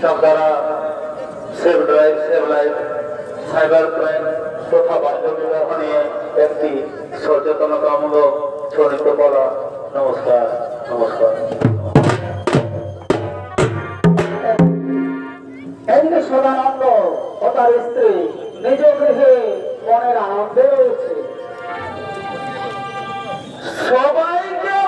Staff দ্বারা save drive save life, cyber crime, তথা বাল্য বিবাহ নিয়ে একটি সচেতনতামূলক ছড়িত করা নমস্কার নমস্কার। সদানন্দ ও তার স্ত্রী নিজ গৃহে মনের আনন্দে রয়েছে। সবাইকে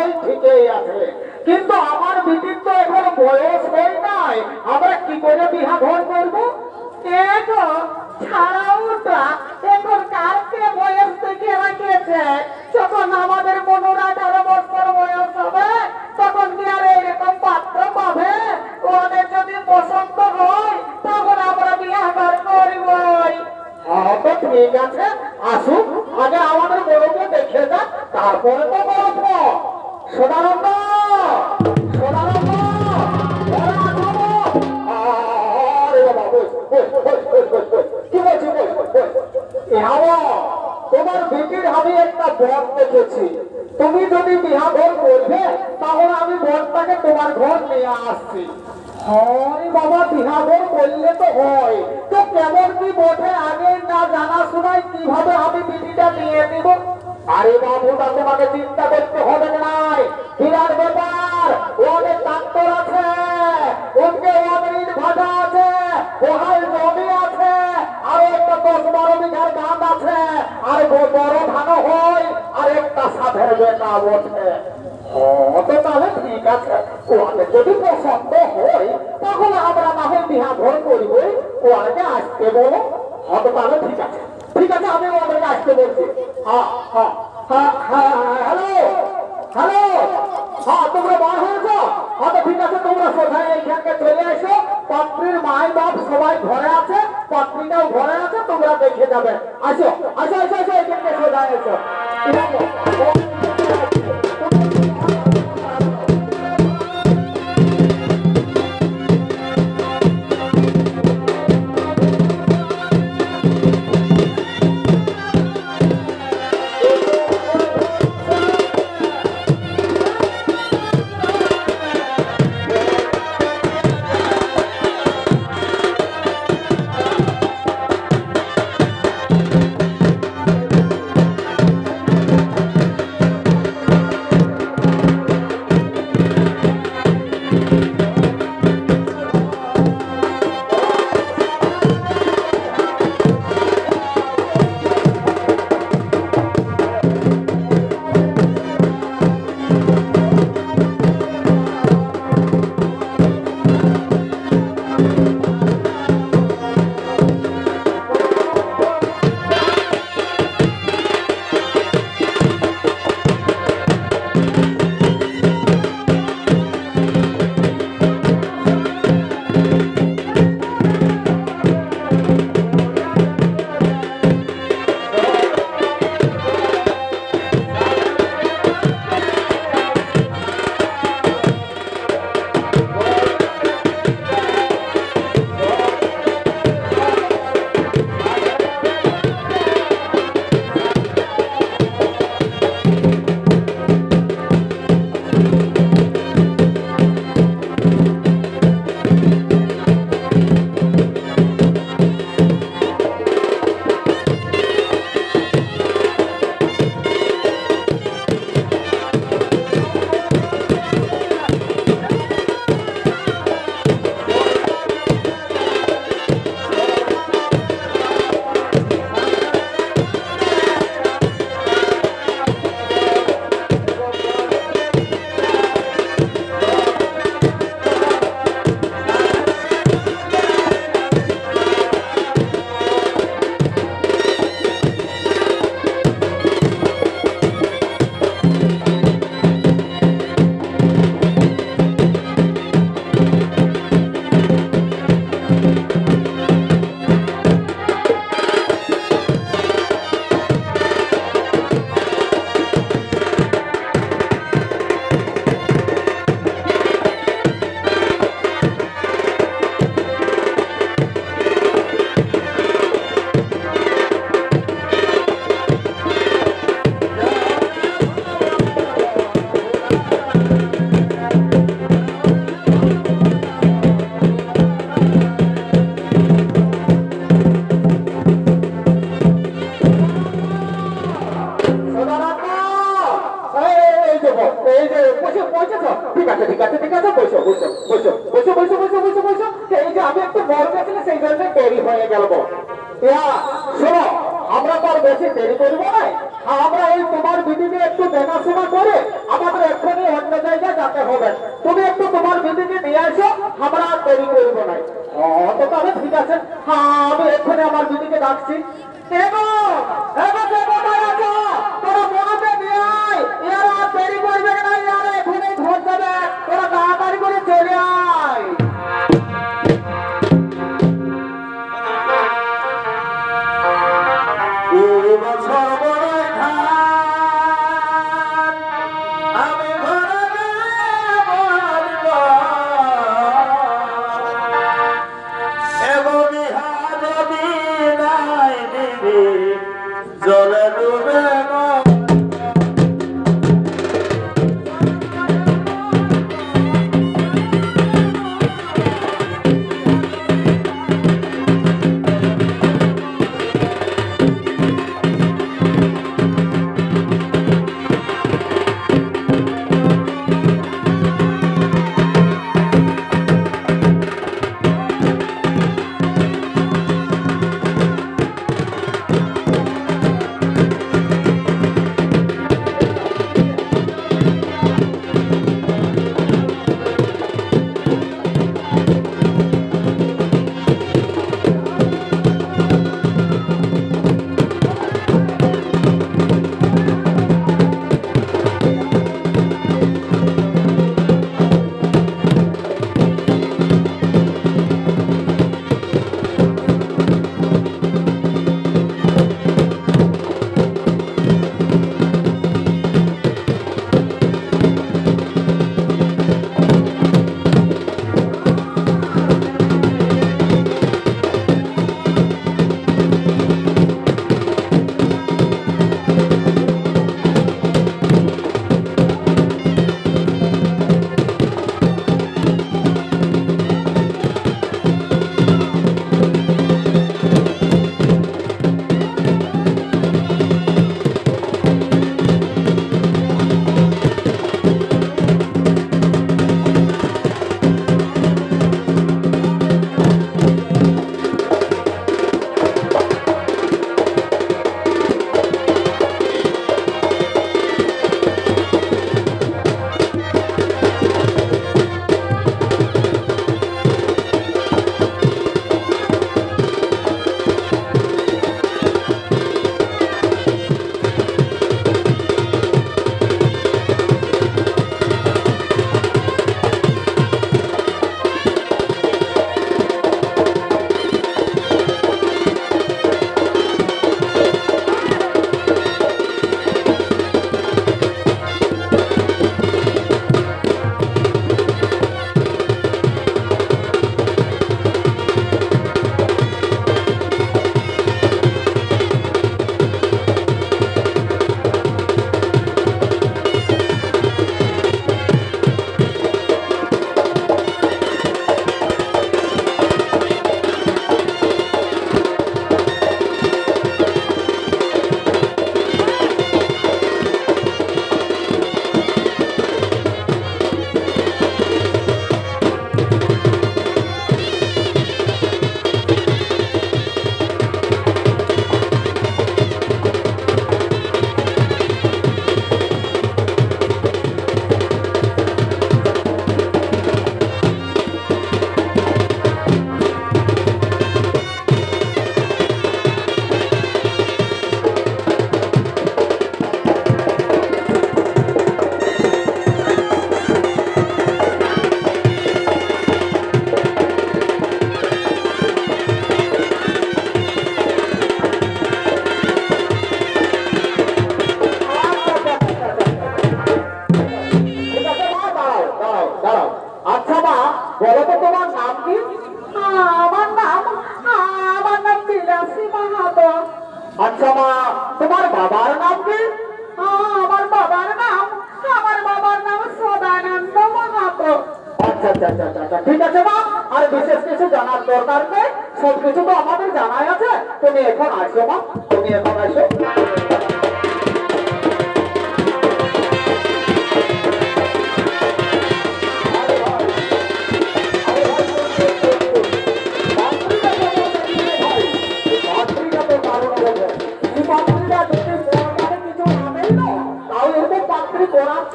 হয় ঠিকই আছে। কিন্তু আমার বিটির তো এখন বয়স হয় নাই। আমরা কি করে বিহা ঘর করব? এগো ছাড়াওটা এখন কালকে বয়স থেকে রাখিয়েছে যখন আমাদের মনোরা আঠারো বছর বয়স হবে তখন কি আর এরকম পাত্র পাবে? ওদের যদি পছন্দ হয় তখন আমরা বিয়া ঘর করবই। তো ঠিক আছে আসুক আগে আমাদের বড়কে দেখে যাক তারপরে তো বরফ তোমার বেটির আমি একটা বর দেখেছি। তুমি যদি বিহা ঘর করবে তাহলে আমি বরটাকে তোমার ঘর নিয়ে আসছি। হয় বাবা, বিহা ঘর করলে তো হয়। তো কেমন কি বটে, আগে না জানা শোনায় কীভাবে আমি বিটিটা নিয়ে নিব? আরে বাবুটা তোমাকে চিন্তা করতে হবে নাই। বিরাট ব্যাপার অনেক ডাক্তার আছে ওকে অনেক ভাষা আছে ওহাই জমি আছে, আর একটা দশ বারো বিঘার গান আছে, আর বড় ধানও হয়, আর একটা সাধের বেটা ওঠে তো তাহলে ঠিক আছে। ওদের যদি পছন্দ হয়, তাহলে আমরা না হয় বিহা ভর করব ওদেরকে আসতে বলো। তাহলে ঠিক আছে। ঠিক আছে আমি ওদেরকে আসতে বলছি। হ্যালো হ্যাঁ তোমরা বার হয়েছো হ্যাঁ তো ঠিক আছে তোমরা সোজা এইখানকে চলে এসো পাত্রীর মাই বাপ সবাই ঘরে আছে পাত্রীটাও ঘরে আছে তোমরা দেখে যাবে আসো আসো আসো আসো এইখানকে সোজা এসো আছে ঠিক আছে ঠিক আছে, বসো বসো বসো বসো বসো বসো বসো বসো। এই যে আমি একটু বড় সেই জন্য দেরি হয়ে গেল শোনো, আমরা তো আর বেশি দেরি করব না। আমরা ওই তোমার একটু দেখাশোনা করে আমাদের এক্ষুনি অন্য জায়গায় হবে। তুমি একটু তোমার বিদিকে নিয়ে আসো আমরা আর দেরি করব না। তাহলে ঠিক আছে। হ্যাঁ আমি এক্ষুনি আমার দিদিকে ডাকছি। দেবো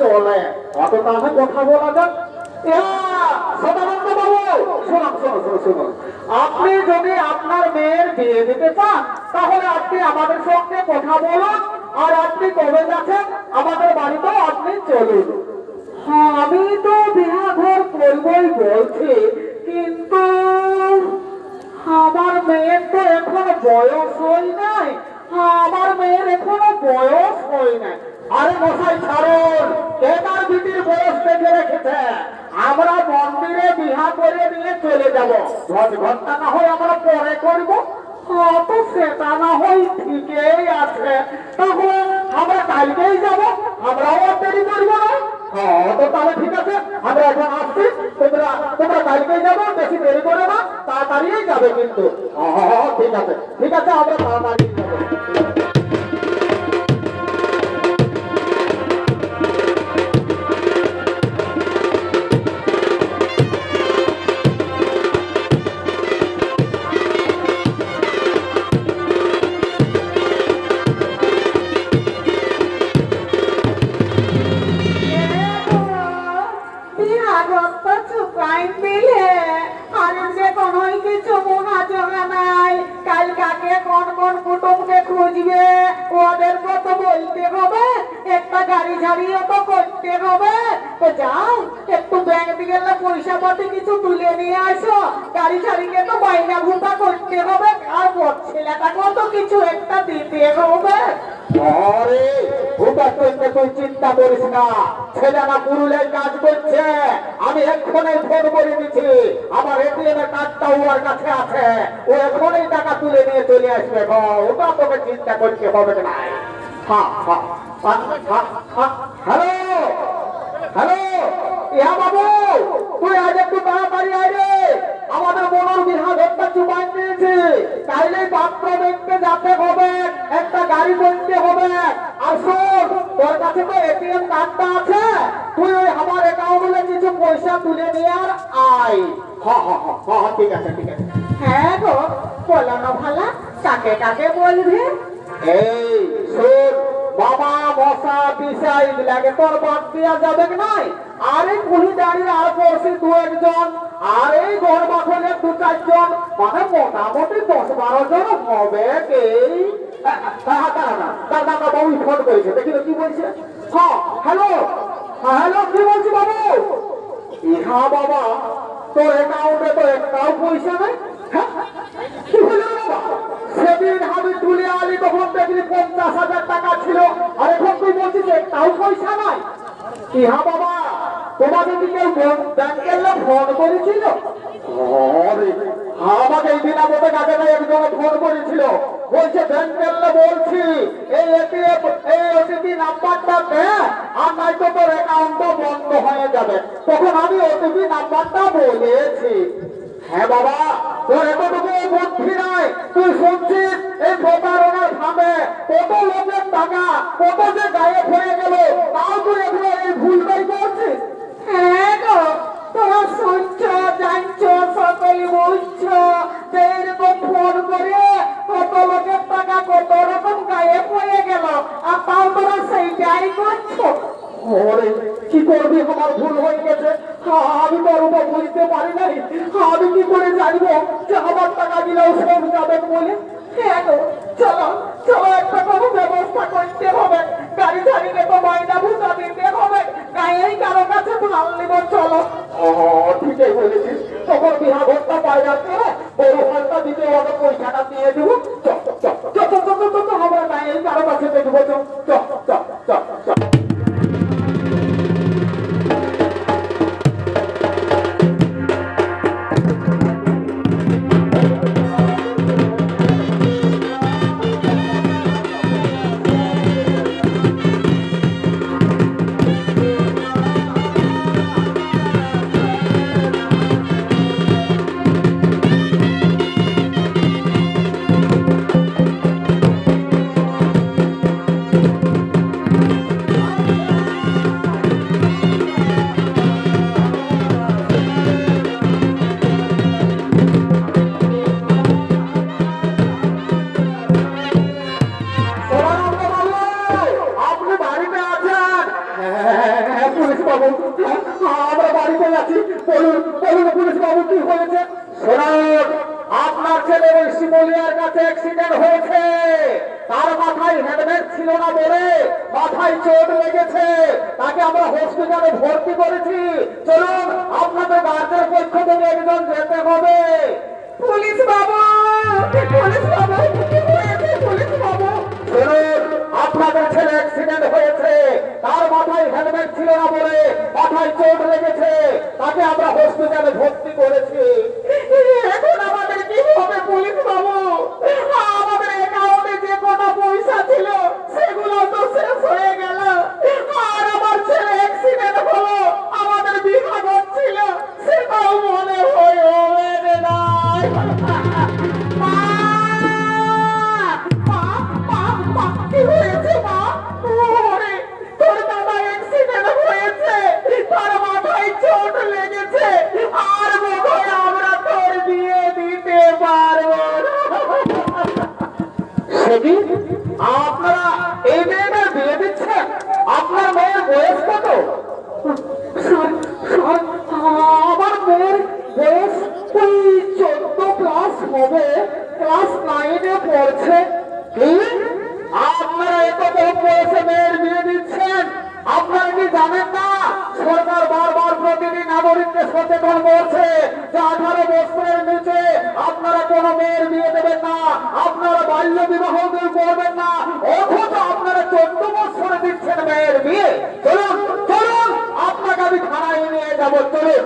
চলে। অত তাহলে কথা বলা যাক। আপনি যদি আপনার মেয়ের বিয়ে দিতে চান, তাহলে আপনি আমাদের সঙ্গে কথা বলুন আর আপনি কবে যাচ্ছেন আমাদের বাড়িতেও আপনি চলুন। আমি তো বিয়া ঘর করবই বলছি, কিন্তু আমার মেয়ের তো এখন বয়স হয় নাই। আমার মেয়ের এখনও বয়স হয় নাই। আরে মশাই ছাড়ুন। তার বিটির বয়স দেখে রেখেছে। আমরা মন্দিরে বিহা করে নিয়ে চলে যাব। ঘট ঘণ্টা না হয় আমরা পরে করব। হ্যাঁ, সেটা না ঠিকই আছে। আমরা কালকেই যাব। আমরাও আর দেরি করব না। হ্যাঁ তো তাহলে ঠিক আছে। আমরা এখন আসছি। তোমরা তোমরা কালকেই যাব বেশি দেরি করে না। তাড়াতাড়িই যাবে কিন্তু। হ্যাঁ ঠিক আছে। ঠিক আছে আমরা তাড়াতাড়ি কুটুমকে খুঁজবে, ওদের কত বলতে হবে, একটা গাড়ি ঝাড়িও তো করতে হবে। তো যাও, একটু ব্যাংক গেলে পয়সা পাতি কিছু তুলে নিয়ে আসো। গাড়ি ঝাড়িকে তো বাইনা ভুতা করতে হবে আর বড় ছেলেটাকেও তো কিছু একটা দিতে হবে। হ্যাঁ হ্যাঁ হ্যালো? হ্যালো? ইহা বাবু, তুই তাড়াতাড়ি রে। আমাদের মনোর বিহা ঘরটা চুপাই নিয়েছে তাইলে পাত্র দেখতে যাতে হবে। গাড়ি কিনতে হবে। শোন তোর কাছে তো এটিএম কার্ডটা আছে। তুই ওই আমার অ্যাকাউন্টে কিছু পয়সা তুলে নিয়ে আর আয়। হ্যাঁ হ্যাঁ ঠিক আছে ঠিক আছে। হ্যাঁ গো বলো না ভালা কাকে কাকে বলবি? এই শোন বাবা মশা পিসা এগুলাকে তোর বাদ দেওয়া যাবে নাই? আর এই পুলি দাঁড়িয়ে আর পড়ছি দু একজন আর এই ঘর বাখলে দু চারজন মানে মোটামুটি দশ বারো জন হবে কে দাদা বাবু ফোন করেছে দেখি কি বলছে হ্যাঁ হ্যালো হ্যাঁ হ্যালো কি বলছি বাবু ইহা বাবা তোর অ্যাকাউন্টে তো একটাও পয়সা নেই হ্যাঁ? কি হলো? সেদিন আমি তুলে আলি তখন দেখলি পঞ্চাশ হাজার টাকা ছিল আর এখন তুই বলছিস একটাও পয়সা নাই ইহা বাবা তোমাদের কি কেউ ব্যাংকের লোক ফোন করেছিল আমাকে এই দিন আমাদের কাছে একজন ফোন করেছিল বলছে ব্যাংকের বলছি, এই এটিএম এই ওটিপি নাম্বারটা দে, আর নয়তো তোর অ্যাকাউন্টটা বন্ধ হয়ে যাবে। তখন আমি ওটিপি নাম্বারটা বলেছি। হ্যাঁ বাবা, তোর এতটুকু বুদ্ধি নাই। তুই শুনছিস, এই প্রতারণার কত লোকের টাকা, কত যে গায়েব হয়ে গেল, তাও তুই এগুলো এই ভুলটাই করছিস? হ্যাঁ গো, তোরা শুনছ, জানছ, সকলে বলছ যে কি করে জানব যে আমার টাকা দিলেও সব যাবেন বলে আপনার ছেলে ওই শিমলিয়ার কাছে অ্যাক্সিডেন্ট হয়েছে। তার মাথায় হেলমেট ছিল না বলে মাথায় চোট লেগেছে। তাকে আমরা হসপিটালে ভর্তি করেছি। চলুন, আপনাদের গার্জের পক্ষ থেকে একজন যেতে হবে। পুলিশ বাবু পুলিশ বাবু। শুনুন আপনাদের ছেলে অ্যাক্সিডেন্ট হয়েছে। তার মাথায় হেলমেট ছিল না বলে মাথায় চোট লেগেছে। তাকে আমরা হসপিটালে ভর্তি করেছি। এখন আমাদের কি হবে পুলিশ বাবু? আমাদের অ্যাকাউন্টে যে কটা পয়সা ছিল, সেগুলো তো শেষ হয়ে গেল। আর আমার ছেলে অ্যাক্সিডেন্ট হলো, আমাদের বিভাগ ছিল, সেটাও মনে হয় করছে যে আঠারো বছরের নিচে আপনারা কোনো মেয়ের বিয়ে দেবেন না, আপনারা বাল্য বিবাহ করবেন না, অথচ আপনারা চোদ্দ বছরে দিচ্ছেন মেয়ের বিয়ে। চলুন চলুন, আপনাকে আমি থানায় নিয়ে যাব, চলুন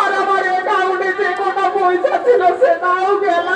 আর আমার অ্যাকাউন্টে যে কটা পয়সা ছিল, সেটাও গেল।